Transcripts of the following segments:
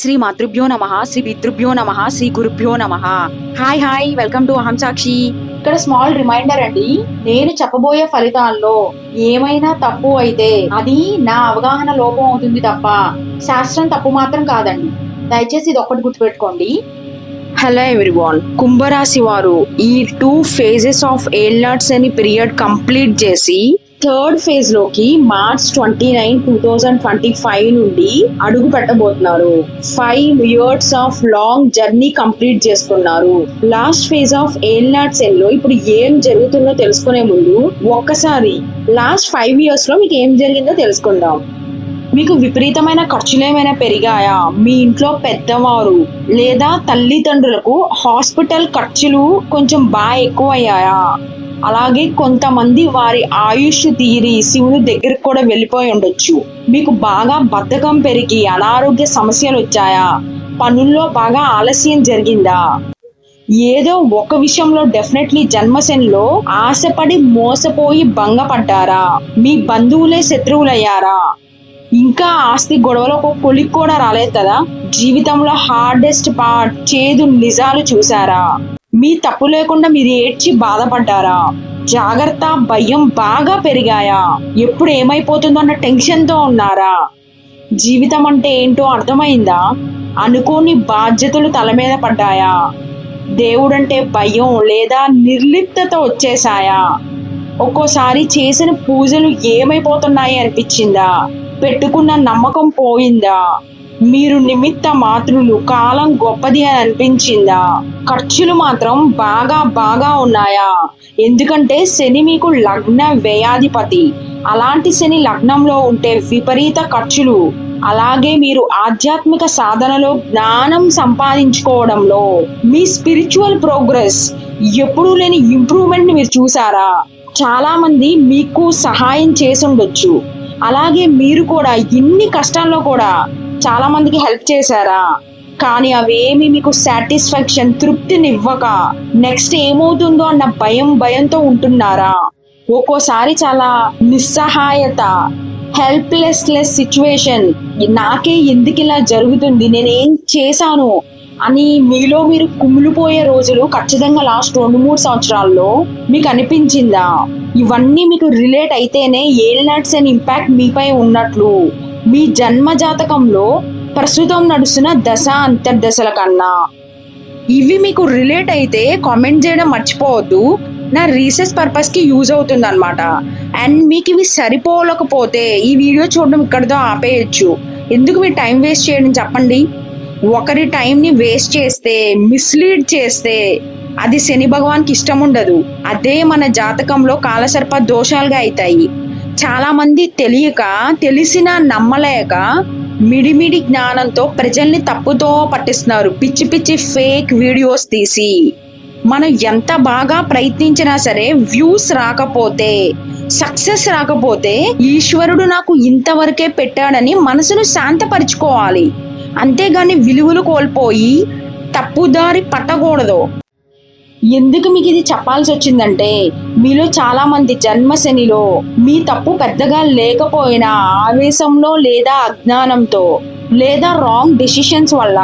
శ్రీ మాతృభ్యో నమ శ్రీ పితృభ్యో నమ శ్రీ గురుభ్యో నమ. హాయ్ హాయ్ వెల్కమ్ టు అహం సాక్షి ఇక్కడ స్మాల్ రిమైండర్ అండి నేను చెప్పబోయే ఫలితాల్లో ఏమైనా తప్పు అయితే అది నా అవగాహన లోపం అవుతుంది తప్ప శాస్త్రం తప్పు మాత్రం కాదండి. దయచేసి ఇది ఒక్కటి గుర్తుపెట్టుకోండి. హలో ఎవ్రీవాన్ కుంభరాశి వారు ఈ టూ ఫేజెస్ ఆఫ్ ఏల్నాట్స్ అని పీరియడ్ కంప్లీట్ చేసి third ఫేజ్లోకి March twenty nine two thousand twenty five నుండి అడుగు పెట్టబోతున్నారు. Five years of long journey complete చేసుకున్నారు. లాస్ట్ ఫేజ్ ఆఫ్ ఏల్నాట్స్ ఎన్లో ఇప్పుడు ఏం జరుగుతుందో తెలుసుకునే ముందు ఒక్కసారి లాస్ట్ ఫైవ్ ఇయర్స్లో మీకు ఏం జరిగిందో తెలుసుకుందాం. మీకు విపరీతమైన ఖర్చులు ఏమైనా పెరిగాయా? మీ ఇంట్లో పెద్దవారు లేదా తల్లిదండ్రులకు హాస్పిటల్ ఖర్చులు కొంచెం బాగా ఎక్కువయ్యాయా? అలాగే కొంతమంది వారి ఆయుష్ తీరి శివుని దగ్గరికి కూడా వెళ్ళిపోయి ఉండొచ్చు. మీకు బాగా బద్ధకం పెరిగి అనారోగ్య సమస్యలు వచ్చాయా? పనుల్లో బాగా ఆలస్యం జరిగిందా? ఏదో ఒక విషయంలో డెఫినెట్లీ జన్మశనిలో ఆశపడి మోసపోయి భంగపడ్డారా? మీ బంధువులే శత్రువులయ్యారా? ఇంకా ఆస్తి గొడవలో ఒక కొలిక్ కూడా రాలేదు కదా? జీవితంలో హార్డెస్ట్ పార్ట్ చేదు నిజాలు చూసారా మీ తప్పు లేకుండా మీరు ఏడ్చి బాధపడ్డారా? జాగ్రత్త భయం బాగా పెరిగాయా? ఎప్పుడు ఏమైపోతుందో అన్న టెన్షన్తో ఉన్నారా? జీవితం అంటే ఏంటో అర్థమైందా? అనుకోని బాధ్యతలు తల మీద పడ్డాయా? దేవుడంటే భయం లేదా నిర్లిప్తత వచ్చేసాయా ఒక్కోసారి చేసిన పూజలు ఏమైపోతున్నాయి అనిపించిందా? పెట్టుకున్న నమ్మకం పోయిందా? మీరు నిమిత్త మాతృలు కాలం గొప్పది అని అనిపించిందా? ఖర్చులు మాత్రం బాగా బాగా ఉన్నాయా? ఎందుకంటే శని మీకు లగ్న వ్యయాధిపతి. అలాంటి శని లగ్నంలో ఉంటే విపరీత ఖర్చులు. అలాగే మీరు ఆధ్యాత్మిక సాధనలో జ్ఞానం సంపాదించుకోవడంలో మీ స్పిరిచువల్ ప్రోగ్రెస్ ఎప్పుడూ లేని ఇంప్రూవ్మెంట్ మీరు చూసారా? చాలా మంది మీకు సహాయం చేసి ఉండొచ్చు. అలాగే మీరు కూడా ఇన్ని కష్టాల్లో కూడా చాలా మందికి హెల్ప్ చేశారా? కానీ అవేమి మీకు సాటిస్ఫాక్షన్ తృప్తినివ్వక నెక్స్ట్ ఏమవుతుందో అన్న భయం భయంతో ఉంటున్నారా? ఒక్కోసారి చాలా నిస్సహాయత హెల్ప్లెస్లెస్ సిచ్యువేషన్ నాకే ఎందుకు ఇలా జరుగుతుంది? నేనేం చేశాను? అని మీలో మీరు కుమిలిపోయే రోజులు ఖచ్చితంగా లాస్ట్ రెండు మూడు సంవత్సరాల్లో మీకు అనిపించిందా? ఇవన్నీ మీకు రిలేట్ అయితేనే ఏల్నాట్స్ అండ్ ఇంపాక్ట్ మీపై ఉన్నట్లు మీ జన్మ జాతకంలో ప్రస్తుతం నడుస్తున్న దశ అంతర్దశల కన్నా. ఇవి మీకు రిలేట్ అయితే కామెంట్ చేయడం మర్చిపోవద్దు. నా రీసెర్చ్ పర్పస్కి యూజ్ అవుతుంది అనమాట అండ్ మీకు ఇవి సరిపోలేకపోతే ఈ వీడియో చూడడం ఇక్కడితో ఆపేయచ్చు. ఎందుకు మీరు టైం వేస్ట్ చేయడం చెప్పండి? ఒకరి టైంని వేస్ట్ చేస్తే మిస్లీడ్ చేస్తే అది శని భగవాన్కి ఇష్టం ఉండదు. అదే మన జాతకంలో కాలసర్ప దోషాలుగా అవుతాయి చాలా మంది తెలియక తెలిసినా నమ్మలేక మిడిమిడి జ్ఞానంతో ప్రజల్ని తప్పుతో పట్టిస్తున్నారు. పిచ్చి పిచ్చి ఫేక్ వీడియోస్ తీసి. మనం ఎంత బాగా ప్రయత్నించినా సరే వ్యూస్ రాకపోతే సక్సెస్ రాకపోతే ఈశ్వరుడు నాకు ఇంతవరకే పెట్టాడని మనసును శాంతపరుచుకోవాలి. అంతేగాని విలువలు కోల్పోయి తప్పుదారి పట్టకూడదు. ఎందుకు మీకు ఇది చెప్పాల్సి వచ్చిందంటే మీలో చాలామంది జన్మశనిలో మీ తప్పు పెద్దగా లేకపోయినా ఆవేశంలో లేదా అజ్ఞానంతో లేదా రాంగ్ డెసిషన్స్ వల్ల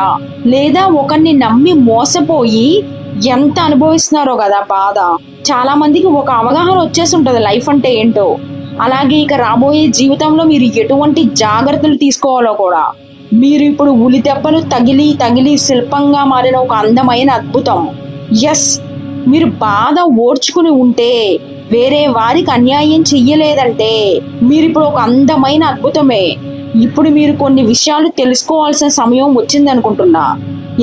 లేదా ఒకరిని నమ్మి మోసపోయి ఎంత అనుభవిస్తున్నారో కదా బాధ. చాలా మందికి ఒక అవగాహన వచ్చేసి ఉంటుంది లైఫ్ అంటే ఏంటో. అలాగే ఇక రాబోయే జీవితంలో మీరు ఎటువంటి జాగ్రత్తలు తీసుకోవాలో కూడా. మీరు ఇప్పుడు ఉలి దెబ్బలు తగిలి తగిలి శిల్పంగా మారిన ఒక అందమైన అద్భుతం. ఎస్ మీరు బాధ ఓర్చుకుని ఉంటే వేరే వారికి అన్యాయం చెయ్యలేదంటే మీరు ఇప్పుడు ఒక అందమైన అద్భుతమే. ఇప్పుడు మీరు కొన్ని విషయాలు తెలుసుకోవాల్సిన సమయం వచ్చిందనుకుంటున్నా.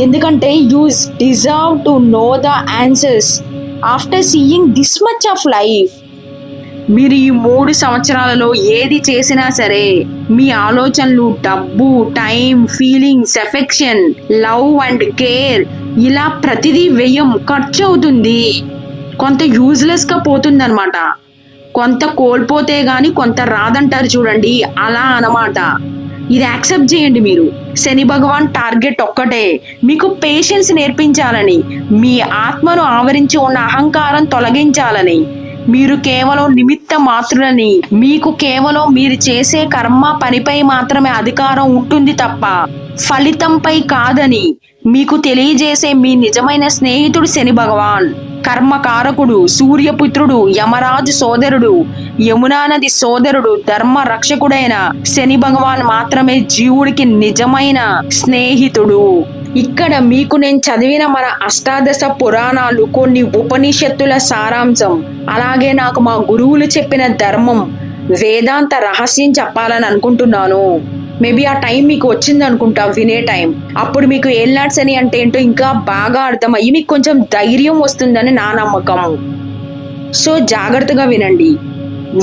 ఎందుకంటే you deserve to know the answers. After seeing this much of life మీరు ఈ మూడు సంవత్సరాలలో ఏది చేసినా సరే మీ ఆలోచనలు డబ్బు time feelings affection love and care ఇలా ప్రతిదీ వ్యయం ఖర్చు అవుతుంది. కొంత యూజ్లెస్గా పోతుందన్నమాట. కొంత కోల్పోతే గాని కొంత రాదంటారు చూడండి. అలా అనమాట ఇది యాక్సెప్ట్ చేయండి మీరు. శని భగవాన్ టార్గెట్ ఒక్కటే. మీకు పేషెన్స్ నేర్పించాలని మీ ఆత్మను ఆవరించి ఉన్న అహంకారం తొలగించాలని మీరు కేవలం నిమిత్త మాత్రులని. మీకు కేవలం మీరు చేసే కర్మ పనిపై మాత్రమే అధికారం ఉంటుంది తప్ప ఫలితంపై కాదని మీకు తెలియజేసే మీ నిజమైన స్నేహితుడు శని భగవాన్. కర్మకారకుడు సూర్యపుత్రుడు యమరాజు సోదరుడు యమునా నది సోదరుడు ధర్మ రక్షకుడైన శని భగవాన్ మాత్రమే జీవుడికి నిజమైన స్నేహితుడు. ఇక్కడ మీకు నేను చదివిన మన అష్టాదశ పురాణాలు కొన్ని ఉపనిషత్తుల సారాంశం. అలాగే నాకు మా గురువులు చెప్పిన ధర్మం వేదాంత రహస్యం చెప్పాలని అనుకుంటున్నాను. మేబీ ఆ టైం మీకు వచ్చింది అనుకుంటా వినే టైం. అప్పుడు మీకు ఏల్నాడ్స్ అని అంటే ఏంటో ఇంకా బాగా అర్థమయ్యి మీకు కొంచెం ధైర్యం వస్తుందని నా నమ్మకం. సో జాగ్రత్తగా వినండి.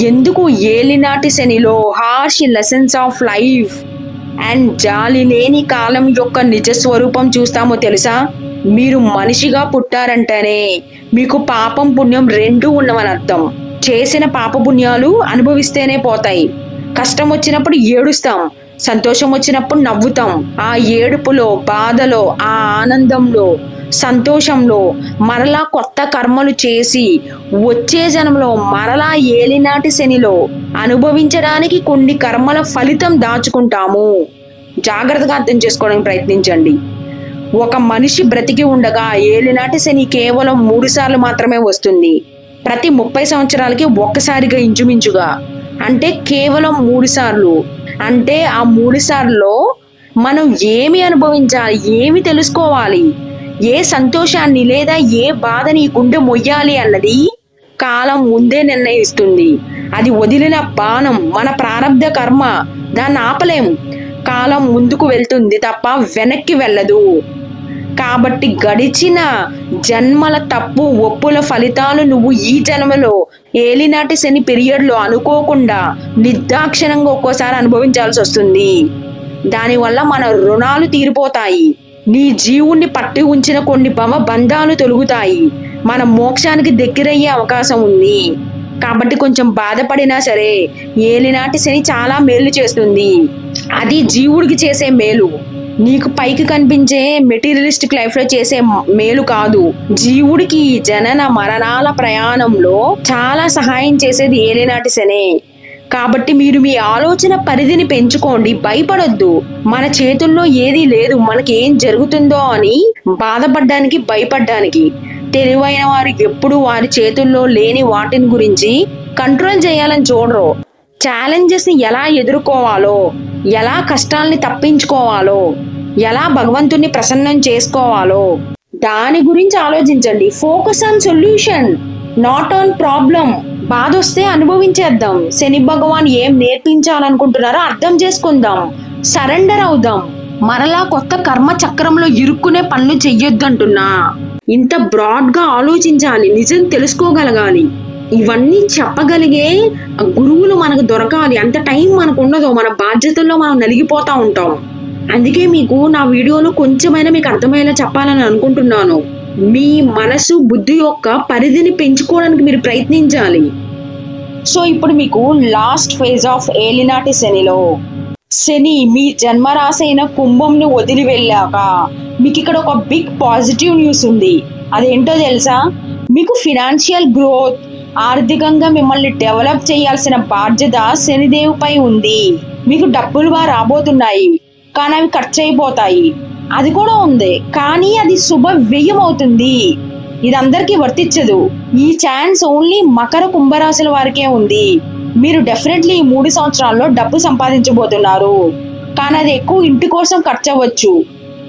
ఎందుకు ఏలినాటి శనిలో harsh lessons of life and జాలి లేని కాలం యొక్క నిజ స్వరూపం చూస్తామో తెలుసా? మీరు మనిషిగా పుట్టారంటేనే మీకు పాపం పుణ్యం రెండూ ఉన్నవని అర్థం. చేసిన పాప పుణ్యాలు అనుభవిస్తేనే పోతాయి. కష్టం వచ్చినప్పుడు ఏడుస్తాం. సంతోషం వచ్చినప్పుడు నవ్వుతాం. ఆ ఏడుపులో బాధలో ఆ ఆనందంలో సంతోషంలో మరలా కొత్త కర్మలు చేసి వచ్చే జన్మలో మరలా ఏలినాటి శనిలో అనుభవించడానికి కొన్ని కర్మల ఫలితం దాచుకుంటాము. జాగ్రత్తగా అర్థం చేసుకోవడానికి ప్రయత్నించండి. ఒక మనిషి బ్రతికి ఉండగా ఏలినాటి శని కేవలం మూడు సార్లు మాత్రమే వస్తుంది. ప్రతి ముప్పై సంవత్సరాలకి ఒక్కసారిగా ఇంచుమించుగా. అంటే కేవలం మూడు సార్లు. అంటే ఆ మూడు సార్లు మనం ఏమి అనుభవించాలి ఏమి తెలుసుకోవాలి? ఏ సంతోషాన్ని లేదా ఏ బాధని గుండె మొయ్యాలి అన్నది కాలం ముందే నిర్ణయిస్తుంది. అది వదిలిన బాణం మన ప్రారంధ కర్మ దాన్ని ఆపలేం కాలం ముందుకు వెళ్తుంది తప్ప వెనక్కి వెళ్ళదు. కాబట్టి గడిచిన జన్మల తప్పు ఒప్పుల ఫలితాలు నువ్వు ఈ జన్మలో ఏలినాటి శని పీరియడ్లో అనుకోకుండా నిర్దాక్షిణంగా ఒక్కోసారి అనుభవించాల్సి వస్తుంది దానివల్ల మన రుణాలు తీరిపోతాయి. నీ జీవుణ్ణి పట్టి ఉంచిన కొన్ని భవ బంధాలు తొలుగుతాయి. మన మోక్షానికి దగ్గరయ్యే అవకాశం ఉంది. కాబట్టి కొంచెం బాధపడినా సరే ఏలినాటి శని చాలా మేలు చేస్తుంది. అది జీవుడికి చేసే మేలు. నీకు పైకి కనిపించే మెటీరియలిస్టిక్ లైఫ్లో చేసే మేలు కాదు. జీవుడికి ఈ జనన మరణాల ప్రయాణంలో చాలా సహాయం చేసేది ఏలినాటి శనే. కాబట్టి మీరు మీ ఆలోచన పరిధిని పెంచుకోండి భయపడొద్దు. మన చేతుల్లో ఏదీ లేదు మనకి ఏం జరుగుతుందో అని బాధపడ్డానికి భయపడ్డానికి. తెలివైన వారు ఎప్పుడు వారి చేతుల్లో లేని వాటిని గురించి కంట్రోల్ చేయాలని చూడరు. ఛాలెంజెస్ని ఎలా ఎదుర్కోవాలో ఎలా కష్టాల్ని తప్పించుకోవాలో ఎలా భగవంతుణ్ణి ప్రసన్నం చేసుకోవాలో దాని గురించి ఆలోచించండి. Focus on solution not on problem బాధ వస్తే అనుభవించేద్దాం. శని భగవాన్ ఏం నేర్పించాలనుకుంటున్నారో అర్థం చేసుకుందాం. సరెండర్ అవుదాం. మరలా కొత్త కర్మ చక్రంలో ఇరుక్కునే పనులు చెయ్యొద్దంటున్నా. ఇంత బ్రాడ్గా ఆలోచించాలి నిజం తెలుసుకోగలగాలి. ఇవన్నీ చెప్పగలిగే గురువులు మనకు దొరకాలి. అంత టైం మనకు ఉండదు మన బాధ్యతల్లో మనం నలిగిపోతా ఉంటాం. అందుకే మీకు నా వీడియోలో కొంచెమైనా మీకు అర్థమయ్యేలా చెప్పాలని అనుకుంటున్నాను. మీ మనసు బుద్ధి యొక్క పరిధిని పెంచుకోవడానికి మీరు ప్రయత్నించాలి. సో ఇప్పుడు మీకు లాస్ట్ ఫేజ్ ఆఫ్ ఏలినాటి శనిలో. శని మీ జన్మరాశి అయిన కుంభంను వదిలి వెళ్ళాక మీకు ఇక్కడ ఒక బిగ్ పాజిటివ్ న్యూస్ ఉంది. అదేంటో తెలుసా? మీకు ఫినాన్షియల్ గ్రోత్ ఆర్థికంగా మిమ్మల్ని డెవలప్ చేయాల్సిన బాధ్యత శనిదేవుపై ఉంది. మీకు డబ్బులుగా రాబోతున్నాయి. కానీ అవి ఖర్చు అయిపోతాయి. అది కూడా ఉంది. కానీ అది శుభ వ్యయం అవుతుంది. ఇది అందరికీ వర్తించదు. ఈ ఛాన్స్ ఓన్లీ మకర కుంభరాశుల వారికే ఉంది. మీరు డెఫినెట్లీ ఈ మూడు సంవత్సరాల్లో డబ్బు సంపాదించబోతున్నారు. కానీ అది ఎక్కువ ఇంటి కోసం ఖర్చు అవ్వచ్చు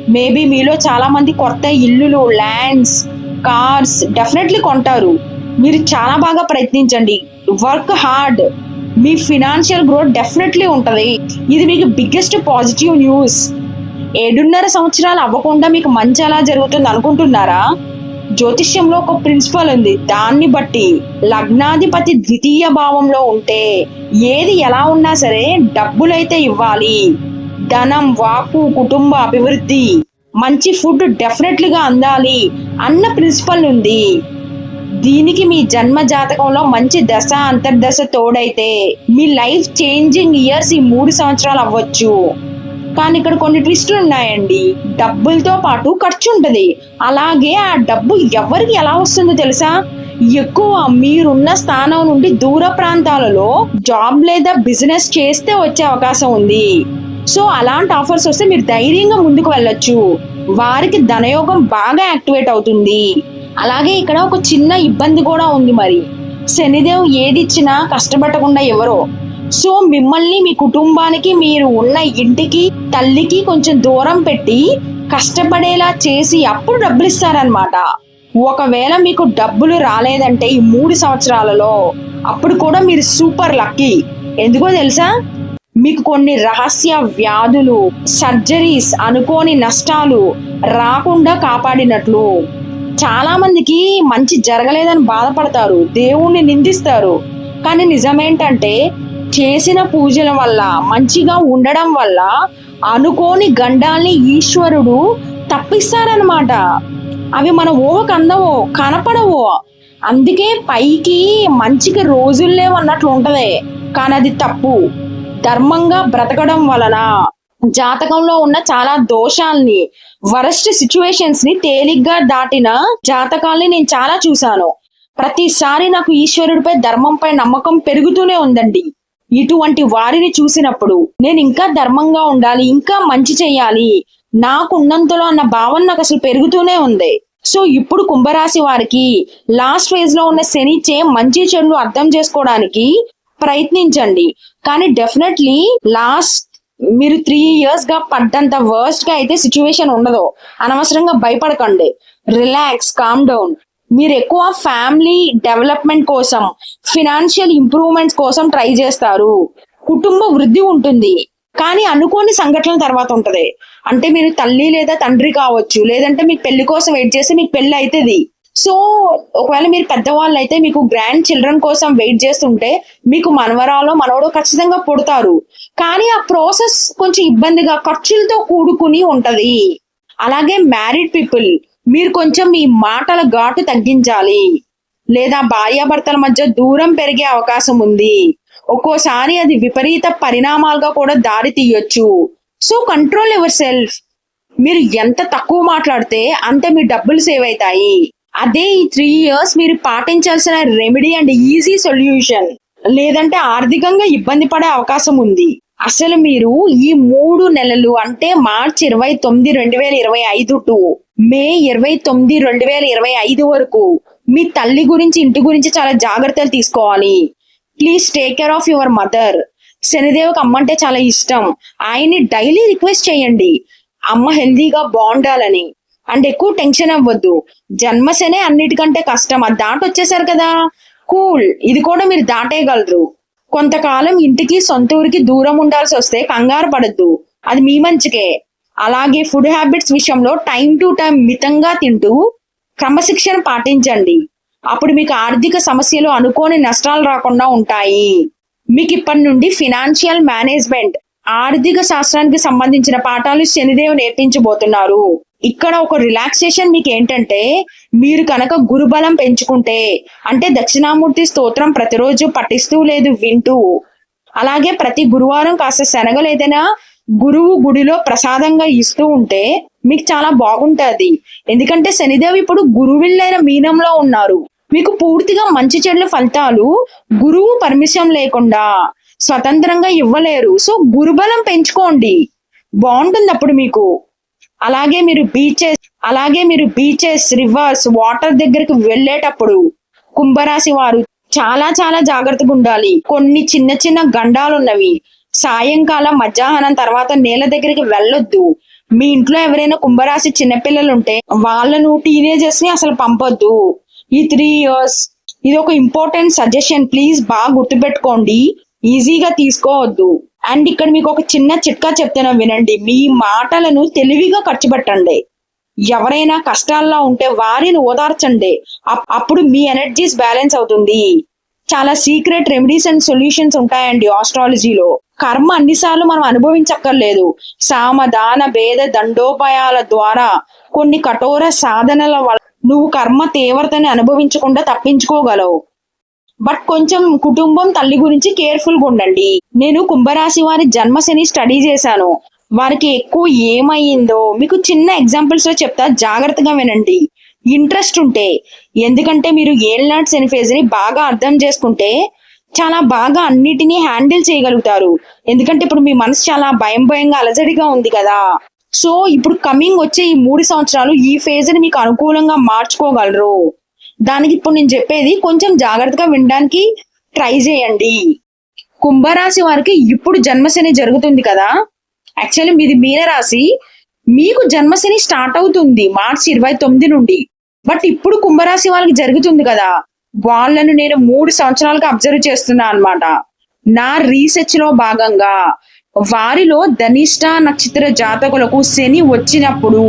మేబీ మీలో చాలా మంది కొత్త ఇల్లులు ల్యాండ్స్ కార్స్ డెఫినెట్లీ కొంటారు. మీరు చాలా బాగా ప్రయత్నించండి. వర్క్ హార్డ్ మీ ఫినాన్షియల్ గ్రోత్ డెఫినెట్లీ ఉంటుంది. ఇది మీకు బిగ్గెస్ట్ పాజిటివ్ న్యూస్ ఏడున్నర సంవత్సరాలు అవ్వకుండా మీకు మంచి ఎలా జరుగుతుంది అనుకుంటున్నారా? జ్యోతిష్యంలో ఒక ప్రిన్సిపల్ ఉంది. దాన్ని బట్టి లగ్నాధిపతి ద్వితీయ భావంలో ఉంటే ఏది ఎలా ఉన్నా సరే డబ్బులైతే ఇవ్వాలి. ధనం వాకు కుటుంబ అభివృద్ధి మంచి ఫుడ్ డెఫినెట్లీగా అందాలి అన్న ప్రిన్సిపల్ ఉంది. దీనికి మీ జన్మ జాతకంలో మంచి దశ అంతర్దశ తోడైతే మీ లైఫ్ చేంజింగ్ ఇయర్స్ ఈ మూడు సంవత్సరాలు అవ్వచ్చు. కానీ ఇక్కడ కొన్ని ట్విస్టులు ఉన్నాయండి. డబ్బులతో పాటు ఖర్చు ఉంటుంది. అలాగే ఆ డబ్బు ఎవరికి ఎలా వస్తుందో తెలుసా? ఎక్కువ మీరున్న స్థానం నుండి దూర ప్రాంతాలలో జాబ్ లేదా బిజినెస్ చేస్తే వచ్చే అవకాశం ఉంది. సో అలాంటి ఆఫర్స్ వస్తే మీరు ధైర్యంగా ముందుకు వెళ్ళొచ్చు. వారికి ధనయోగం బాగా యాక్టివేట్ అవుతుంది. అలాగే ఇక్కడ ఒక చిన్న ఇబ్బంది కూడా ఉంది మరి. శనిదేవ్ ఏది ఇచ్చినా కష్టపెట్టకుండా ఎవరో సో మిమ్మల్ని మీ కుటుంబానికి మీరు ఉన్న ఇంటికి తల్లికి కొంచెం దూరం పెట్టి కష్టపడేలా చేసి అప్పుడు డబ్బులు ఇస్తారనమాట ఒకవేళ మీకు డబ్బులు రాలేదంటే ఈ మూడు సంవత్సరాలలో అప్పుడు కూడా మీరు సూపర్ లక్కీ. ఎందుకో తెలుసా? మీకు కొన్ని రహస్య వ్యాధులు సర్జరీస్ అనుకోని నష్టాలు రాకుండా కాపాడినట్లు. చాలా మందికి మంచి జరగలేదని బాధపడతారు దేవుణ్ణి నిందిస్తారు. కానీ నిజమేంటంటే చేసిన పూజల వల్ల మంచిగా ఉండడం వల్ల అనుకోని గండాల్ని ఈశ్వరుడు తప్పిస్తారనమాట అవి మన ఓవకు అందవో కనపడవో. అందుకే పైకి మంచికి రోజులు లేవు అన్నట్లు ఉంటది. కానీ అది తప్పు. ధర్మంగా బ్రతకడం వలన జాతకంలో ఉన్న చాలా దోషాల్ని వరస్ట్ సిచ్యువేషన్స్ని తేలిగ్గా దాటిన జాతకాల్ని నేను చాలా చూశాను. ప్రతిసారి నాకు ఈశ్వరుడిపై ధర్మంపై నమ్మకం పెరుగుతూనే ఉందండి. ఇటువంటి వారిని చూసినప్పుడు నేను ఇంకా ధర్మంగా ఉండాలి ఇంకా మంచి చేయాలి నాకున్నంతలో అన్న భావన నాకు అసలు పెరుగుతూనే ఉంది. సో ఇప్పుడు కుంభరాశి వారికి లాస్ట్ ఫేజ్లో ఉన్న శనిచే మంచి చెడులు అర్థం చేసుకోవడానికి ప్రయత్నించండి. కానీ డెఫినెట్లీ లాస్ట్ మీరు త్రీ ఇయర్స్గా పడ్డంత వర్స్ట్గా అయితే సిచ్యువేషన్ ఉండదు. అనవసరంగా భయపడకండి. రిలాక్స్ కామ్ డౌన్ మీరు ఎక్కువ ఫ్యామిలీ డెవలప్మెంట్ కోసం ఫినాన్షియల్ ఇంప్రూవ్మెంట్స్ కోసం ట్రై చేస్తారు. కుటుంబ వృద్ధి ఉంటుంది. కానీ అనుకోని సంఘటనల తర్వాత ఉంటది. అంటే మీరు తల్లి లేదా తండ్రి కావచ్చు లేదంటే మీకు పెళ్ళి కోసం వెయిట్ చేస్తే మీకు పెళ్ళి అవుతుంది సో ఒకవేళ మీరు పెద్దవాళ్ళు అయితే మీకు గ్రాండ్ చిల్డ్రన్ కోసం వెయిట్ చేస్తుంటే మీకు మనవరాలో మనవడో ఖచ్చితంగా పుడతారు. కానీ ఆ ప్రాసెస్ కొంచెం ఇబ్బందిగా ఖర్చులతో కూడుకుని ఉంటది. అలాగే మ్యారీడ్ పీపుల్ మీరు కొంచెం మీ మాటల ఘాటు తగ్గించాలి. లేదా భార్యాభర్తల మధ్య దూరం పెరిగే అవకాశం ఉంది. ఒక్కోసారి అది విపరీత పరిణామాలుగా కూడా దారి తీయొచ్చు. సో కంట్రోల్ యువర్ సెల్ఫ్ మీరు ఎంత తక్కువ మాట్లాడితే అంత మీ డబ్బులు సేవ్ అవుతాయి. అదే ఈ త్రీ ఇయర్స్ మీరు పాటించాల్సిన రెమెడీ అండ్ ఈజీ సొల్యూషన్ లేదంటే ఆర్థికంగా ఇబ్బంది పడే అవకాశం ఉంది. అసలు మీరు ఈ మూడు నెలలు అంటే మార్చి ఇరవై తొమ్మిది రెండు వేల ఇరవై ఐదు టు మే ఇరవై తొమ్మిది రెండు వేల ఇరవై ఐదు వరకు మీ తల్లి గురించి ఇంటి గురించి చాలా జాగ్రత్తలు తీసుకోవాలి. Please take care of your mother శనిదేవకి అమ్మ అంటే చాలా ఇష్టం. ఆయన్ని డైలీ రిక్వెస్ట్ చేయండి. అమ్మ హెల్దీగా బాగుండాలని. అండ్ ఎక్కువ టెన్షన్ అవ్వద్దు. జన్మశనే అన్నిటికంటే కష్టం. అది దాటి వచ్చేసారు కదా. కూల్ ఇది కూడా మీరు దాటేయగలరు. కొంతకాలం ఇంటికి సొంత ఊరికి దూరం ఉండాల్సి వస్తే కంగారు పడద్దు. అది మీ మంచికే. అలాగే ఫుడ్ హ్యాబిట్స్ విషయంలో టైం టు టైం మితంగా తింటూ క్రమశిక్షణ పాటించండి. అప్పుడు మీకు ఆర్థిక సమస్యలు అనుకోని నష్టాలు రాకుండా ఉంటాయి. మీకు ఇప్పటి నుండి ఫినాన్షియల్ మేనేజ్మెంట్ ఆర్థిక శాస్త్రానికి సంబంధించిన పాఠాలు శనిదేవ్ నేర్పించబోతున్నారు. ఇక్కడ ఒక రిలాక్సేషన్ మీకు ఏంటంటే మీరు కనుక గురుబలం పెంచుకుంటే అంటే దక్షిణామూర్తి స్తోత్రం ప్రతిరోజు పఠిస్తూ లేదు వింటూ అలాగే ప్రతి గురువారం కాస్త శనగలు ఏదైనా గురువు గుడిలో ప్రసాదంగా ఇస్తూ ఉంటే మీకు చాలా బాగుంటుంది. ఎందుకంటే శనిదేవ్ ఇప్పుడు గురువిళ్ళైన మీనంలో ఉన్నారు. మీకు పూర్తిగా మంచి చెడ్ల ఫలితాలు గురువు పర్మిషన్ లేకుండా స్వతంత్రంగా ఇవ్వలేరు. సో గురుబలం పెంచుకోండి. బాగుంటుంది అప్పుడు మీకు. అలాగే మీరు బీచెస్ అలాగే మీరు బీచెస్ రివర్స్ వాటర్ దగ్గరికి వెళ్ళేటప్పుడు కుంభరాశి వారు చాలా చాలా జాగ్రత్తగా ఉండాలి. కొన్ని చిన్న చిన్న గండాలు ఉన్నవి సాయంకాలం మధ్యాహ్నం తర్వాత నేల దగ్గరికి వెళ్ళొద్దు. మీ ఇంట్లో ఎవరైనా కుంభరాశి చిన్నపిల్లలు ఉంటే వాళ్ళను టీనేజర్స్ని అసలు పంపొద్దు. ఈ త్రీ ఇయర్స్ ఇది ఒక ఇంపార్టెంట్ సజెషన్ ప్లీజ్ బాగా గుర్తుపెట్టుకోండి. ఈజీగా తీసుకోవద్దు. అండ్ ఇక్కడ మీకు ఒక చిన్న చిట్కా చెప్తున్నా వినండి. మీ మాటలను తెలివిగా ఖర్చు పెట్టండి. ఎవరైనా కష్టాల్లో ఉంటే వారిని ఓదార్చండి. అప్పుడు మీ ఎనర్జీస్ బ్యాలెన్స్ అవుతుంది. చాలా సీక్రెట్ రెమెడీస్ అండ్ సొల్యూషన్స్ ఉంటాయండి ఆస్ట్రాలజీలో కర్మ అన్నిసార్లు మనం అనుభవించక్కర్లేదు. సామ దాన భేద దండోపాయాల ద్వారా కొన్ని కఠోర సాధనల వల్ల నువ్వు కర్మ తీవ్రతని అనుభవించకుండా తప్పించుకోగలవు. బట్ కొంచెం కుటుంబం తల్లి గురించి కేర్ఫుల్గా ఉండండి. నేను కుంభరాశి వారి జన్మశని స్టడీ చేశాను. వారికి ఎక్కువ ఏమైందో మీకు చిన్న ఎగ్జాంపుల్స్లో చెప్తా జాగ్రత్తగా వినండి. ఇంట్రెస్ట్ ఉంటే ఎందుకంటే మీరు ఏల్నాట్ ఫేజ్ని బాగా అర్థం చేసుకుంటే చాలా బాగా అన్నిటినీ హ్యాండిల్ చేయగలుగుతారు. ఎందుకంటే ఇప్పుడు మీ మనసు చాలా భయం భయంగా అలజడిగా ఉంది కదా. సో ఇప్పుడు కమింగ్ వచ్చే ఈ మూడు సంవత్సరాలు ఈ ఫేజ్ని మీకు అనుకూలంగా మార్చుకోగలరు. దానికి ఇప్పుడు నేను చెప్పేది కొంచెం జాగ్రత్తగా వినడానికి ట్రై చేయండి. కుంభరాశి వారికి ఇప్పుడు జన్మశని జరుగుతుంది కదా. యాక్చువల్లీ మీది మీనరాశి. మీకు జన్మశని స్టార్ట్ అవుతుంది మార్చి ఇరవై తొమ్మిది నుండి. బట్ ఇప్పుడు కుంభరాశి వాళ్ళకి జరుగుతుంది కదా. వాళ్ళను నేను మూడు సంవత్సరాలుగా అబ్జర్వ్ చేస్తున్నా అనమాట నా రీసెర్చ్లో భాగంగా వారిలో ధనిష్ట నక్షత్ర జాతకులకు శని వచ్చినప్పుడు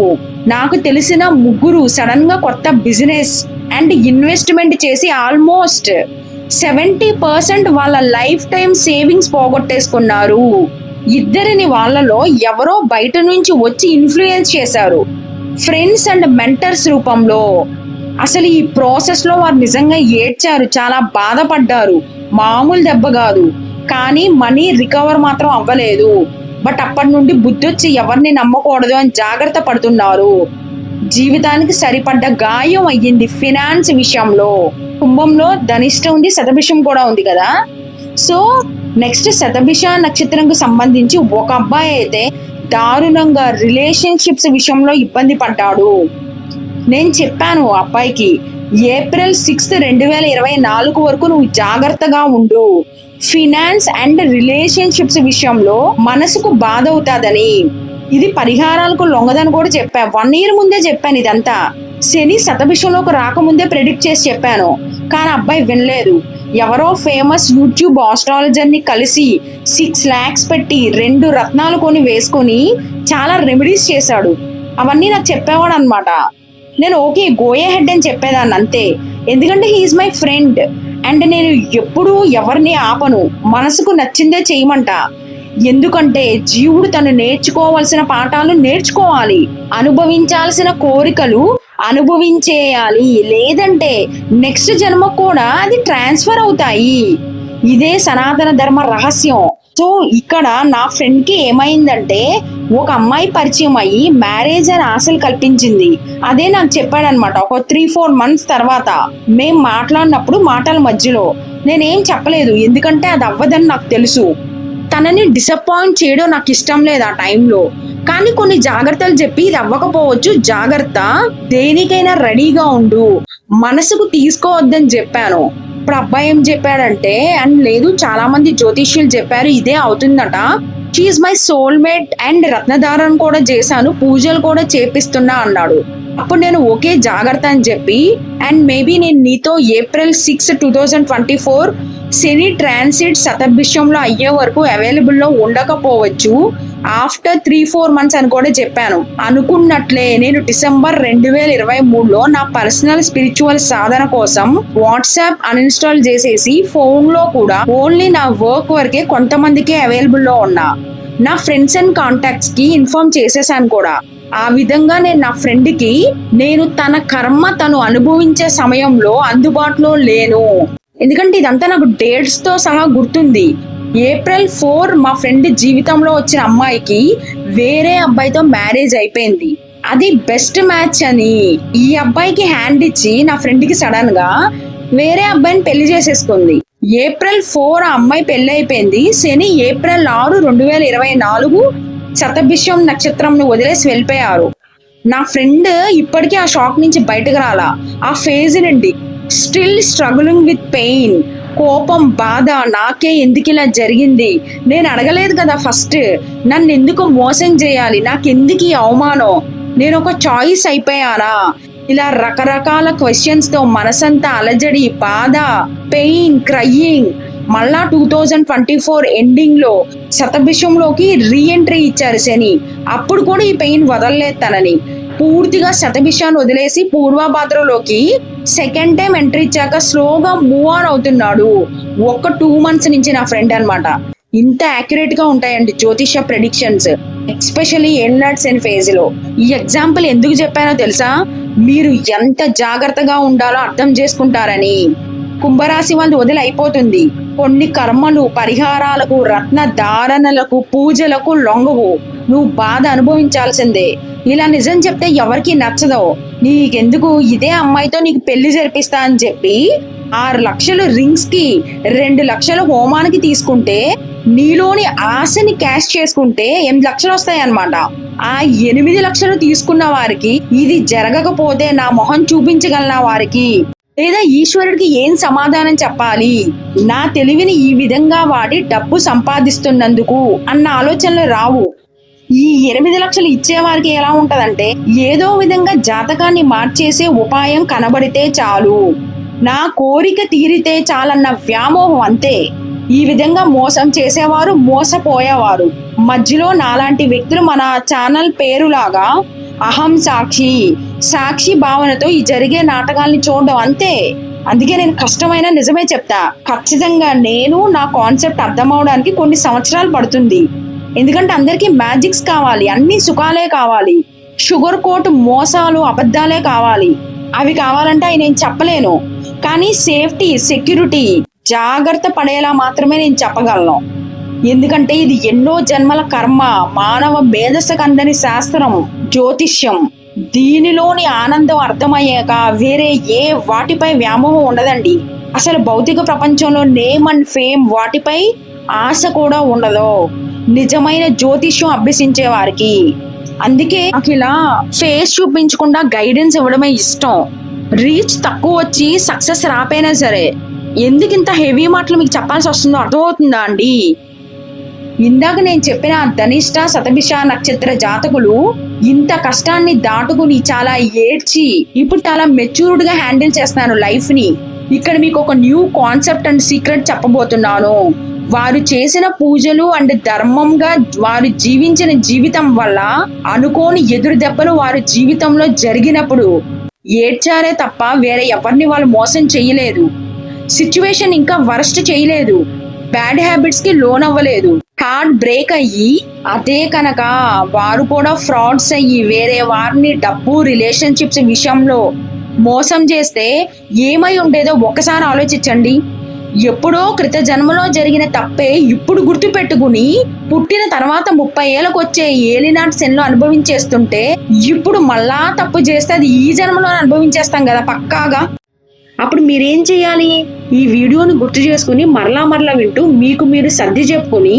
నాకు తెలిసిన ముగ్గురు సడన్గా కొత్త బిజినెస్ అండ్ ఇన్వెస్ట్మెంట్ చేసి ఆల్మోస్ట్ సెవెంటీ పర్సెంట్ వాళ్ళ లైఫ్ టైం సేవింగ్స్ పోగొట్టేసుకున్నారు. ఇద్దరిని వాళ్ళలో ఎవరో బయట నుంచి వచ్చి ఇన్ఫ్లుయెన్స్ చేశారు. ఫ్రెండ్స్ అండ్ మెంటర్స్ రూపంలో. అసలు ఈ ప్రాసెస్లో వారు నిజంగా ఏడ్చారు చాలా బాధపడ్డారు. మామూలు దెబ్బ కాదు. కానీ మనీ రికవర్ మాత్రం అవ్వలేదు. బట్ అప్పటి నుండి బుద్ధొచ్చి ఎవరిని నమ్మకూడదు అని జాగ్రత్త పడుతున్నారు. జీవితానికి సరిపడ్డ గాయం అయ్యింది ఫినాన్స్ విషయంలో. కుంభంలో ధనిష్టం ఉంది శతభిషం కూడా ఉంది కదా? సో నెక్స్ట్ శతభిష నక్షత్రంకు సంబంధించి ఒక అబ్బాయి అయితే దారుణంగా రిలేషన్షిప్స్ విషయంలో ఇబ్బంది పడ్డాడు. నేను చెప్పాను అబ్బాయికి ఏప్రిల్ సిక్స్త్ రెండు వేల ఇరవై నాలుగు వరకు నువ్వు జాగ్రత్తగా ఉండు. ఫినాన్స్ అండ్ రిలేషన్షిప్స్ విషయంలో మనసుకు బాధ అవుతాదని. ఇది పరిహారాలకు లొంగదని కూడా చెప్పా. వన్ ఇయర్ ముందే చెప్పాను ఇదంతా. శని శతభిషంలోకి రాకముందే ప్రెడిక్ట్ చేసి చెప్పాను. కానీ అబ్బాయి వినలేదు. ఎవరో ఫేమస్ యూట్యూబ్ ఆస్ట్రాలజర్ని కలిసి సిక్స్ ల్యాక్స్ పెట్టి రెండు రత్నాలు కొని వేసుకొని చాలా రెమెడీస్ చేశాడు. అవన్నీ నాకు చెప్పేవాడు అనమాట నేను ఓకే గోయే హెడ్ అని చెప్పేదాన్ని అంతే. ఎందుకంటే హీఈస్ మై ఫ్రెండ్ అండ్ నేను ఎప్పుడూ ఎవరిని ఆపను. మనసుకు నచ్చిందే చేయమంట. ఎందుకంటే జీవుడు తను నేర్చుకోవాల్సిన పాఠాలు నేర్చుకోవాలి. అనుభవించాల్సిన కోరికలు అనుభవించేయాలి. లేదంటే నెక్స్ట్ జన్మ కూడా అది ట్రాన్స్ఫర్ అవుతాయి. ఇదే సనాతన ధర్మ రహస్యం. సో ఇక్కడ నా ఫ్రెండ్కి ఏమైందంటే ఒక అమ్మాయి పరిచయం అయ్యి మ్యారేజ్ అని ఆశలు కల్పించింది. అదే నాకు చెప్పాడనమాట. ఒక త్రీ ఫోర్ మంత్స్ తర్వాత మేం మాట్లాడినప్పుడు మాటల మధ్యలో నేనేం చెప్పలేదు. ఎందుకంటే అది అవ్వదని నాకు తెలుసు. తనని డిసప్పాయింట్ చేయడం నాకు ఇష్టం లేదు ఆ టైంలో. కానీ కొన్ని జాగ్రత్తలు చెప్పి ఇది అవ్వకపోవచ్చు. జాగ్రత్త దేనికైనా రెడీగా ఉండు. మనసుకు తీసుకోవద్దని చెప్పాను. ఇప్పుడు అబ్బాయి ఏం చెప్పాడంటే అండ్ లేదు చాలా మంది జ్యోతిష్యులు చెప్పారు ఇదే అవుతుందట. షీఈ్ మై సోల్మేట్ అండ్ రత్నధారణ కూడా చేశాను పూజలు కూడా చేపిస్తున్నా అన్నాడు. అప్పుడు నేను ఓకే జాగ్రత్త అని చెప్పి అండ్ మేబీ నేను నీతో April six two thousand twenty four శని ట్రాన్సిట్ శతభిషంలో అయ్యే వరకు అవైలబుల్లో ఉండకపోవచ్చు. ఆఫ్టర్ త్రీ ఫోర్ మంత్స్ అని కూడా చెప్పాను. అనుకున్నట్లే నేను డిసెంబర్ రెండు వేల ఇరవై మూడులో నా పర్సనల్ స్పిరిచువల్ సాధన కోసం వాట్సాప్ అన్ఇన్స్టాల్ చేసేసి ఫోన్లో కూడా ఓన్లీ నా వర్క్ వరకే కొంతమందికే అవైలబుల్లో ఉన్నా. నా ఫ్రెండ్స్ అండ్ కాంటాక్ట్స్కి ఇన్ఫార్మ్ చేసేసాను కూడా. ఆ విధంగా నేను నా ఫ్రెండ్కి నేను తన కర్మ తను అనుభవించే సమయంలో అందుబాటులో లేను. ఎందుకంటే ఇదంతా నాకు డేట్స్తో సహా గుర్తుంది. ఏప్రిల్ ఫోర్ మా ఫ్రెండ్ జీవితంలో వచ్చిన అమ్మాయికి వేరే అబ్బాయితో మ్యారేజ్ అయిపోయింది. అది బెస్ట్ మ్యాచ్ అని ఈ అబ్బాయికి హ్యాండ్ ఇచ్చి నా ఫ్రెండ్కి సడన్గా వేరే అబ్బాయిని పెళ్ళి చేసేసుకుంది. ఏప్రిల్ ఫోర్ ఆ అమ్మాయి పెళ్ళి అయిపోయింది. శని ఏప్రిల్ ఆరు రెండు వేల ఇరవై నాలుగు శతభిషం నక్షత్రంను వదిలేసి వెళ్ళిపోయారు. నా ఫ్రెండ్ ఇప్పటికీ ఆ షాక్ నుంచి బయటకు రాలా. ఆ ఫేజ్ నుండి. స్టిల్ స్ట్రగులింగ్ విత్ పెయిన్ కోపం బాధ నాకే ఎందుకు ఇలా జరిగింది? నేను అడగలేదు కదా ఫస్ట్. నన్ను ఎందుకు మోసం చేయాలి? నాకెందుకు ఈ అవమానం? నేను ఒక చాయిస్ అయిపోయానా? ఇలా రకరకాల క్వశ్చన్స్తో మనసంతా అలజడి బాధ పెయిన్ క్రయింగ్ మళ్ళా టూ థౌజండ్ ట్వంటీ ఫోర్ ఎండింగ్లో శతభిషంలోకి రీఎంట్రీ ఇచ్చారు శని. అప్పుడు కూడా ఈ పెయిన్ వదలలేదు తనని. పూర్తిగా శతభిషాన్ని వదిలేసి పూర్వభాద్రలోకి సెకండ్ టైం ఎంట్రీ ఇచ్చాక స్లోగా మూవ్ ఆన్ అవుతున్నాడు. ఒక్క టూ మంత్స్ నుంచి నా ఫ్రెండ్ అనమాట ఇంత యాక్యురేట్గా ఉంటాయండి జ్యోతిష ప్రెడిక్షన్స్ ఎక్స్పెషల్లీ ఎల్నాట్స్ అండ్ ఫేజ్లో. ఈ ఎగ్జాంపుల్ ఎందుకు చెప్పానో తెలుసా? మీరు ఎంత జాగ్రత్తగా ఉండాలో అర్థం చేసుకుంటారని. కుంభరాశి వాళ్ళు వదిలి అయిపోతుంది. కొన్ని కర్మలు పరిహారాలకు రత్న ధారణలకు పూజలకు లొంగవు. నువ్వు బాధ అనుభవించాల్సిందే. ఇలా నిజం చెప్తే ఎవరికి నచ్చదో. నీకెందుకు ఇదే అమ్మాయితో నీకు పెళ్ళి జరిపిస్తా అని చెప్పి ఆరు లక్షలు రింగ్స్కి రెండు లక్షలు హోమానికి తీసుకుంటే నీలోని ఆశని క్యాష్ చేసుకుంటే ఎనిమిది లక్షలు వస్తాయి అన్నమాట ఆ ఎనిమిది లక్షలు తీసుకున్న వారికి ఇది జరగకపోతే నా మొహం చూపించగలనా వారికి? లేదా ఈశ్వరుడికి ఏం సమాధానం చెప్పాలి? నా తెలివిని ఈ విధంగా వాడి డబ్బు సంపాదిస్తున్నందుకు అన్న ఆలోచనలు రావు. ఈ ఎనిమిది లక్షలు ఇచ్చేవారికి ఎలా ఉంటదంటే ఏదో విధంగా జాతకాన్ని మార్చేసే ఉపాయం కనబడితే చాలు. నా కోరిక తీరితే చాలన్న వ్యామోహం అంతే. ఈ విధంగా మోసం చేసేవారు మోసపోయేవారు. మధ్యలో నాలాంటి వ్యక్తులు మన ఛానల్ పేరులాగా అహం సాక్షి సాక్షి భావనతో ఈ జరిగే నాటకాల్ని చూడడం అంతే. అందుకే నేను కష్టమైన నిజమే చెప్తా. ఖచ్చితంగా నేను నా కాన్సెప్ట్ అర్థం అవడానికి కొన్ని సంవత్సరాలు పడుతుంది. ఎందుకంటే అందరికీ మ్యాజిక్స్ కావాలి అన్ని సుఖాలే కావాలి. షుగర్ కోట్ మోసాలు అబద్ధాలే కావాలి. అవి కావాలంటే అవి నేను చెప్పలేను. కానీ సేఫ్టీ సెక్యూరిటీ జాగ్రత్త పడేలా మాత్రమే నేను చెప్పగలను. ఎందుకంటే ఇది ఎన్నో జన్మల కర్మ మానవ మేధస్సుకు అందని శాస్త్రం. జ్యోతిష్యం. దీనిలోని ఆనందం అర్థమయ్యాక వేరే ఏ వాటిపై వ్యామోహం ఉండదండి. అసలు భౌతిక ప్రపంచంలో నేమ్ అండ్ ఫేమ్ వాటిపై ఆశ కూడా ఉండదు. నిజమైన జ్యోతిష్యం అభ్యసించే వారికి. అందుకే నాకు ఇలా ఫేస్ చూపించకుండా గైడెన్స్ ఇవ్వడమే ఇష్టం. రీచ్ తక్కువ వచ్చి సక్సెస్ రాపోయినా సరే. ఎందుకు ఇంత హెవీ మాటలు మీకు చెప్పాల్సి వస్తుందో అర్థమవుతుందా అండి? ఇందాక నేను చెప్పిన ధనిష్ట శతభిష నక్షత్ర జాతకులు ఇంత కష్టాన్ని దాటుకుని చాలా ఏడ్చి ఇప్పుడు చాలా మెచ్యూర్డ్గా హ్యాండిల్ చేస్తున్నాను లైఫ్ని ఇక్కడ మీకు ఒక న్యూ కాన్సెప్ట్ అండ్ సీక్రెట్ చెప్పబోతున్నాను. వారు చేసిన పూజలు అండ్ ధర్మంగా వారు జీవించిన జీవితం వల్ల అనుకోని ఎదురు దెబ్బలు వారి జీవితంలో జరిగినప్పుడు ఏడ్చారే తప్ప వేరే ఎవరిని వాళ్ళు మోసం చేయలేదు. సిచ్యువేషన్ ఇంకా వరస్ట్ చేయలేదు. బ్యాడ్ హ్యాబిట్స్కి లోన్ అవ్వలేదు కార్డ్ బ్రేక్ అయ్యి అదే కనుక వారు కూడా ఫ్రాడ్స్ అయ్యి వేరే వారిని డబ్బు రిలేషన్షిప్స్ విషయంలో మోసం చేస్తే ఏమై ఉండేదో ఒక్కసారి ఆలోచించండి. ఎప్పుడో క్రిత జన్మలో జరిగిన తప్పే ఇప్పుడు గుర్తుపెట్టుకుని పుట్టిన తర్వాత ముప్పై ఏళ్ళకు వచ్చే ఏలినాటి శనిలో అనుభవించేస్తుంటే ఇప్పుడు మళ్ళా తప్పు చేస్తే అది ఈ జన్మలో అనుభవించేస్తాం కదా పక్కాగా. అప్పుడు మీరేం చేయాలి? ఈ వీడియోని గుర్తు చేసుకుని మరలా మరలా వింటూ మీకు మీరు సర్ది చెప్పుకొని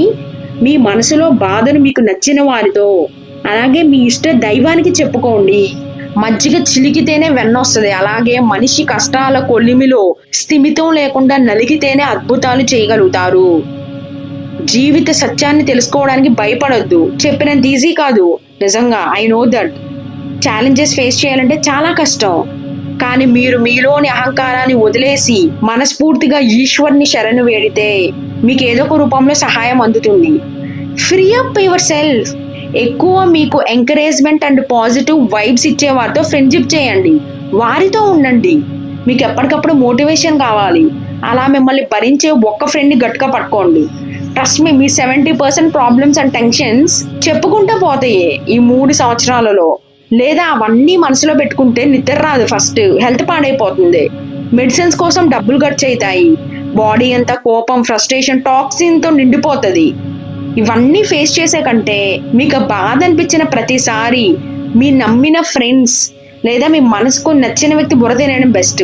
మీ మనసులో బాధను మీకు నచ్చిన వారితో. అలాగే మీ ఇష్ట దైవానికి చెప్పుకోండి. మజ్జిగ చిలికితేనే వెన్నొస్తుంది అలాగే మనిషి కష్టాల కొలిమిలో స్థిమితం లేకుండా నలిగితేనే అద్భుతాలు చేయగలుగుతారు. జీవిత సత్యాన్ని తెలుసుకోవడానికి భయపడొద్దు. చెప్పినంత ఈజీ కాదు. నిజంగా I know that challenges face చేయాలంటే చాలా కష్టం. కానీ మీరు మీలోని అహంకారాన్ని వదిలేసి మనస్ఫూర్తిగా ఈశ్వర్ని శరణు వేడితే మీకు ఏదో ఒక రూపంలో సహాయం అందుతుంది. ఫ్రీ అప్ యువర్ సెల్ఫ్ ఎక్కువ మీకు ఎంకరేజ్మెంట్ అండ్ పాజిటివ్ వైబ్స్ ఇచ్చే వారితో ఫ్రెండ్షిప్ చేయండి. వారితో ఉండండి. మీకు ఎప్పటికప్పుడు మోటివేషన్ కావాలి. అలా మిమ్మల్ని భరించే ఒక్క ఫ్రెండ్ని గట్టిగా పట్టుకోండి. ట్రస్ట్ మీ మీ seventy percent problems and tensions చెప్పుకుంటూ పోతాయి ఈ మూడు సంవత్సరాలలో. లేదా అవన్నీ మనసులో పెట్టుకుంటే నిద్ర రాదు ఫస్ట్ హెల్త్ పాడైపోతుంది. మెడిసిన్స్ కోసం డబ్బులు ఖర్చు అవుతాయి బాడీ అంతా కోపం ఫ్రస్ట్రేషన్ టాక్సిన్తో నిండిపోతుంది. ఇవన్నీ ఫేస్ చేసే కంటే మీకు బాధ అనిపించిన ప్రతిసారి మీ నమ్మిన ఫ్రెండ్స్ లేదా మీ మనసుకు నచ్చిన వ్యక్తి బుర్ర తినడం బెస్ట్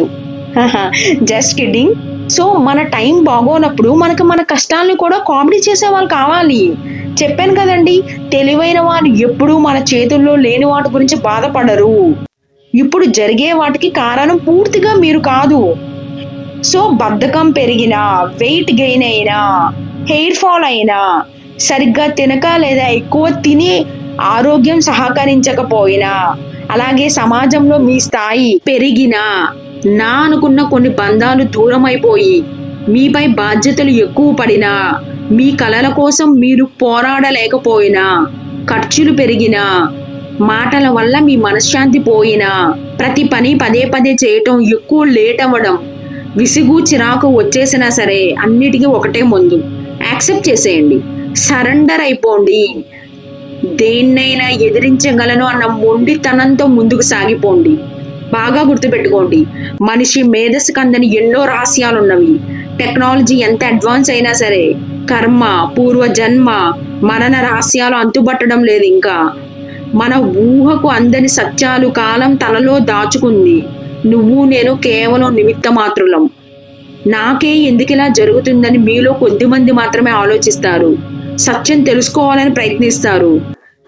జస్ట్ కిడ్డింగ్ సో మన టైం బాగోనప్పుడు మనకు మన కష్టాలను కూడా కామెడీ చేసే వాళ్ళు కావాలి. చెప్పాను కదండి తెలివైన వారు ఎప్పుడూ మన చేతుల్లో లేని వాటి గురించి బాధపడరు. ఇప్పుడు జరిగే వాటికి కారణం పూర్తిగా మీరు కాదు. సో బద్ధకం పెరిగినా వెయిట్ గెయిన్ అయినా హెయిర్ ఫాల్ అయినా సరిగ్గా తినక లేదా ఎక్కువ తిని ఆరోగ్యం సహకరించకపోయినా అలాగే సమాజంలో మీ స్థాయి పెరిగినా నా అనుకున్న కొన్ని బంధాలు దూరం అయిపోయి మీపై బాధ్యతలు ఎక్కువ పడినా మీ కలల కోసం మీరు పోరాడలేకపోయినా ఖర్చులు పెరిగినా మాటల వల్ల మీ మనశ్శాంతి పోయినా ప్రతి పని పదే పదే చేయటం ఎక్కువ లేట్ అవ్వడం విసుగు చిరాకు వచ్చేసినా సరే అన్నిటికీ ఒకటే ముందు. యాక్సెప్ట్ చేసేయండి. సరెండర్ అయిపోండి. దేన్నైనా ఎదిరించగలను అన్న మొండితనంతో ముందుకు సాగిపోండి. బాగా గుర్తుపెట్టుకోండి. మనిషి మేధస్సు కందని ఎన్నో రహస్యాలున్నవి. టెక్నాలజీ ఎంత అడ్వాన్స్ అయినా సరే కర్మ పూర్వ జన్మ మరణ రహస్యాలు అంతుబట్టడం లేదు ఇంకా. మన ఊహకు అందని సత్యాలు కాలం తనలో దాచుకుంది. నువ్వు నేను కేవలం నిమిత్త మాత్రులం నాకే ఎందుకిలా జరుగుతుందని మీలో కొద్దిమంది మాత్రమే ఆలోచిస్తారు. సత్యం తెలుసుకోవాలని ప్రయత్నిస్తారు.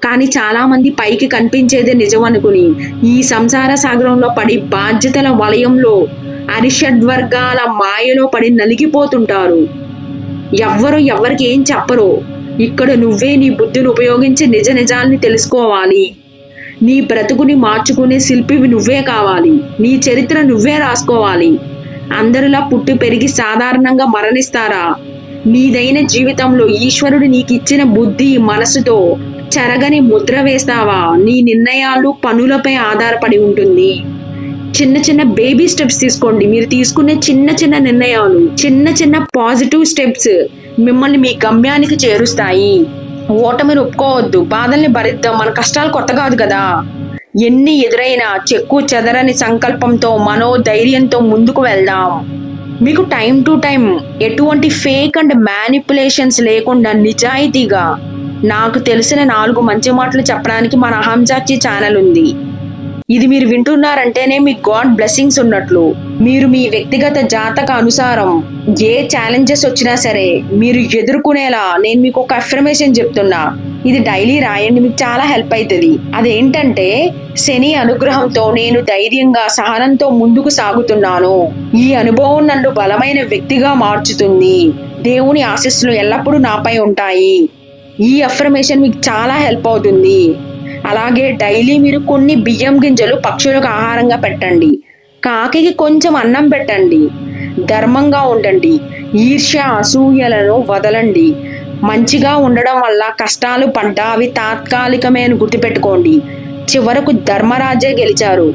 కానీ చాలామంది పైకి కనిపించేదే నిజం అనుకుని ఈ సంసార సాగరంలో పడి బాధ్యతల వలయంలో అరిషడ్వర్గాల మాయలో పడి నలిగిపోతుంటారు. ఎవ్వరు ఎవరికి ఏం చెప్పరు. ఇక్కడ నువ్వే నీ బుద్ధిని ఉపయోగించి నిజ నిజాల్ని తెలుసుకోవాలి. నీ బ్రతుకుని మార్చుకునే శిల్పివి నువ్వే కావాలి. నీ చరిత్ర నువ్వే రాసుకోవాలి. అందరిలా పుట్టి పెరిగి సాధారణంగా మరణిస్తారా? నీదైన జీవితంలో ఈశ్వరుడు నీకు ఇచ్చిన బుద్ధి మనసుతో చెరగని ముద్ర వేస్తావా? నీ నిర్ణయాలు పనులపై ఆధారపడి ఉంటుంది. చిన్న చిన్న బేబీ స్టెప్స్ తీసుకోండి. మీరు తీసుకునే చిన్న చిన్న నిర్ణయాలు చిన్న చిన్న పాజిటివ్ స్టెప్స్ మిమ్మల్ని మీ గమ్యానికి చేరుస్తాయి. ఓటమిని ఒప్పుకోవద్దు. బాధల్ని భరిద్దాం. మన కష్టాలు కొత్త కాదు కదా. ఎన్ని ఎదురైనా చెక్కు చెదరని సంకల్పంతో మనోధైర్యంతో ముందుకు వెళ్దాం. మీకు టైం టు టైం ఎటువంటి ఫేక్ అండ్ మ్యానిపులేషన్స్ లేకుండా నిజాయితీగా నాకు తెలిసిన నాలుగు మంచి మాటలు చెప్పడానికి మన అహంజాచి ఛానల్ ఉంది. ఇది మీరు వింటున్నారంటేనే మీకు గాడ్ బ్లెస్సింగ్స్ ఉన్నట్లు. మీరు మీ వ్యక్తిగత జాతక అనుసారం ఏ ఛాలెంజెస్ వచ్చినా సరే మీరు ఎదుర్కొనేలా నేను మీకు ఒక అఫర్మేషన్ చెప్తున్నా. ఇది డైలీ రాయండి మీకు చాలా హెల్ప్ అవుతుంది అదేంటంటే శని అనుగ్రహంతో నేను ధైర్యంగా సహనంతో ముందుకు సాగుతున్నాను. ఈ అనుభవం నన్ను బలమైన వ్యక్తిగా మార్చుతుంది. దేవుని ఆశీస్సులు ఎల్లప్పుడూ నాపై ఉంటాయి. ఈ అఫర్మేషన్ మీకు చాలా హెల్ప్ అవుతుంది. అలాగే డైలీ మీరు కొన్ని బియ్యం గింజలు పక్షులకు ఆహారంగా పెట్టండి. కాకికి కొంచెం అన్నం పెట్టండి. ధర్మంగా ఉండండి. ఈర్ష్య అసూయలను వదలండి. మంచిగా ఉండడం వల్ల కష్టాలు పడ్డా అవి తాత్కాలికమే అని గుర్తుపెట్టుకోండి. చివరకు ధర్మరాజే గెలిచారు.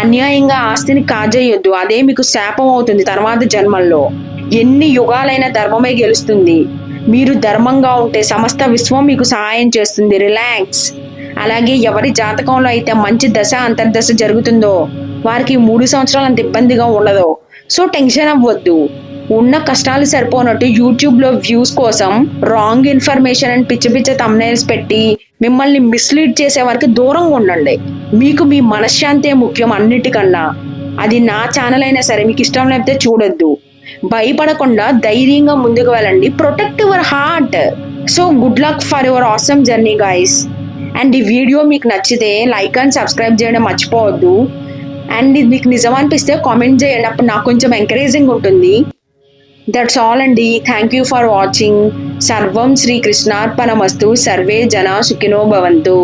అన్యాయంగా ఆస్తిని కాజేయొద్దు. అదే మీకు శాపం అవుతుంది తర్వాత జన్మల్లో. ఎన్ని యుగాలైన ధర్మమే గెలుస్తుంది. మీరు ధర్మంగా ఉంటే సమస్త విశ్వం మీకు సహాయం చేస్తుంది. రిలాక్స్. అలాగే ఎవరి జాతకంలో అయితే మంచి దశ అంతర్దశ జరుగుతుందో వారికి మూడు సంవత్సరాలు అంత ఇబ్బందిగా ఉండదు. సో టెన్షన్ అవ్వద్దు. ఉన్న కష్టాలు సరిపోనట్టు యూట్యూబ్లో వ్యూస్ కోసం రాంగ్ ఇన్ఫర్మేషన్ అండ్ పిచ్చి పిచ్చ తమ్నైల్స్ పెట్టి మిమ్మల్ని మిస్లీడ్ చేసే వారికి దూరంగా ఉండండి. మీకు మీ మనశ్శాంతే ముఖ్యం అన్నిటికన్నా. అది నా ఛానల్ అయినా సరే మీకు ఇష్టం లేకపోతే చూడొద్దు. భయపడకుండా ధైర్యంగా ముందుకు వెళ్ళండి. Protect your heart so good luck for your awesome journey guys and ఈ వీడియో మీకు నచ్చితే లైక్ అండ్ సబ్స్క్రైబ్ చేయడం మర్చిపోవద్దు. అండ్ ఇది మీకు నిజం అనిపిస్తే కామెంట్ చేయండి. అప్పుడు నాకు కొంచెం ఎంకరేజింగ్ ఉంటుంది. దట్స్ ఆల్ అండి. థ్యాంక్ యూ ఫర్ వాచింగ్ సర్వం శ్రీ కృష్ణార్పణమస్తు. సర్వే జన సుఖినో భవంతు.